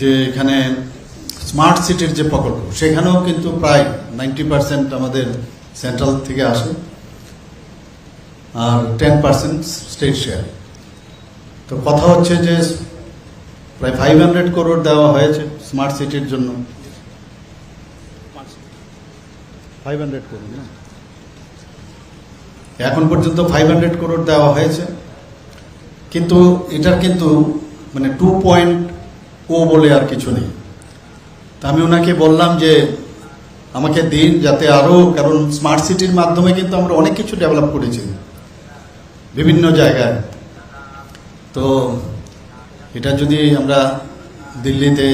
যে এখানে স্মার্ট সিটির যে প্রকল্প, সেখানেও কিন্তু প্রায় নাইনটি পার্সেন্ট আমাদের সেন্ট্রাল থেকে আসে আর টেন পার্সেন্ট স্টেট শেয়ার তো কথা হচ্ছে যে প্রায় ফাইভ হান্ড্রেড করোড় দেওয়া হয়েছে স্মার্ট সিটির জন্য। ফাইভ হান্ড্রেড না? এখন পর্যন্ত ফাইভ হান্ড্রেড করোড় দেওয়া হয়েছে। কিন্তু এটার কিন্তু মানে টু পয়েন্ট ও বলে আর কিছু নেই। তা আমি ওনাকে বললাম যে, আমাকে দিন যাতে আরও কারণ স্মার্ট সিটির মাধ্যমে কিন্তু আমরা অনেক কিছু ডেভেলপ করেছি, বিভিন্ন জায়গায়। তো এটা যদি আমরা দিল্লিতে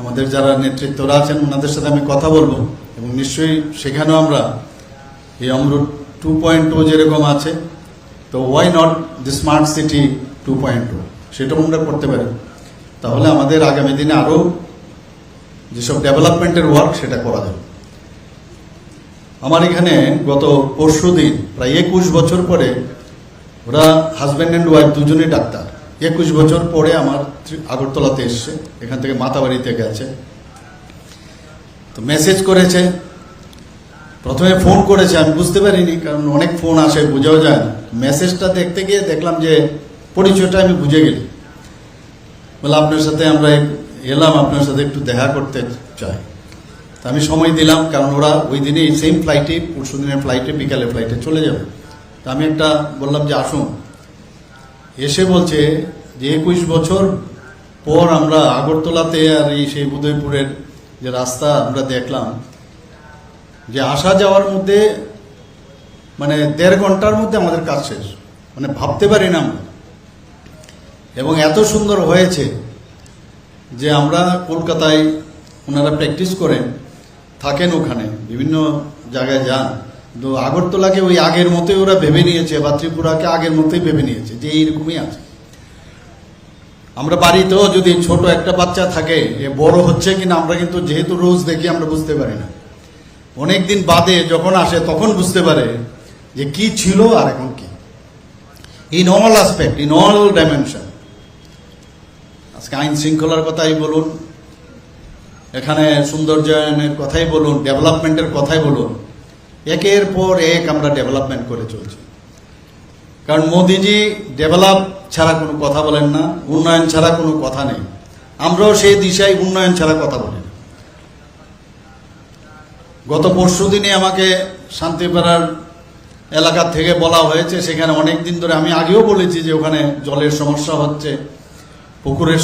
আমাদের যারা নেতৃত্বরা আছেন, ওনাদের সাথে আমি কথা বলব, এবং নিশ্চয়ই সেখানেও আমরা এই অমরুদ টু পয়েন্ট টু যেরকম আছে, তো why not the smart city two point two সেটাও আমরা করতে পারি। তাহলে আমাদের আগামী দিনে আরও যেসব ডেভেলপমেন্টের ওয়ার্ক সেটা করা যাবে। আমার এখানে গত পরশু দিন, প্রায় একুশ বছর পরে ওরা হাজব্যান্ড অ্যান্ড ওয়াইফ দুজনেই ডাক্তার। একুশ বছর পরে আমার আগরতলাতে এসছে, এখান থেকে মাতাবাড়িতে গেছে। তো মেসেজ করেছে। প্রথমে ফোন করেছে, আমি বুঝতে পারিনি, কারণ অনেক ফোন আসে, বোঝাও যায় মেসেজটা দেখতে গিয়ে দেখলাম যে পরিচয়টা আমি বুঝে গেলি। বলে আপনার সাথে আমরা এলাম, আপনার সাথে একটু দেখা করতে চাই। তা আমি সময় দিলাম, কারণ ওরা ওই দিনে এই সেম ফ্লাইটে পরশু দিনের ফ্লাইটে বিকালে ফ্লাইটে চলে যাবে। তা আমি একটা বললাম যে, আসুন। এসে বলছে যে, একুশ বছর পর আমরা আগরতলাতে আর এই সেই উদয়পুরের যে রাস্তা আমরা দেখলাম, যে আসা যাওয়ার মধ্যে মানে দেড় ঘণ্টার মধ্যে আমাদের কাজ শেষ। মানে ভাবতে পারি না আমরা। এবং এত সুন্দর হয়েছে যে আমরা কলকাতায় ওনারা প্র্যাকটিস করেন, থাকেন ওখানে, বিভিন্ন জায়গায় যান। তো আগরতলাকে ওই আগের মতোই ওরা ভেবে নিয়েছে বা ত্রিপুরাকে আগের মতোই ভেবে নিয়েছে যে এইরকমই আছে। আমরা বাড়িতেও যদি ছোট একটা বাচ্চা থাকে, এ বড় হচ্ছে কিনা আমরা কিন্তু যেহেতু রোজ দেখি, আমরা বুঝতে পারি না। অনেক দিন বাদে যখন আসে, তখন বুঝতে পারে যে কি ছিল আর এখন কি। In all aspect in all dimension আজকে আইন শৃঙ্খলার কথাই বলুন, এখানে সৌন্দর্যায়নের কথাই বলুন, ডেভেলপমেন্টের কথাই বলুন, একের পর এক আমরা ডেভেলপমেন্ট করে চলছি। কারণ মোদিজি ডেভেলপ ছাড়া কোনো কথা বলেন না, উন্নয়ন ছাড়া কোনো কথা নেই। আমরাও সেই দিশায় উন্নয়ন ছাড়া কথা বলি না। গত পরশু দিনে আমাকে শান্তিপাড়ার এলাকা থেকে বলা হয়েছে, সেখানে অনেক দিন ধরে আমি আগেও বলেছি যে ওখানে জলের সমস্যা হচ্ছে। পুকুরের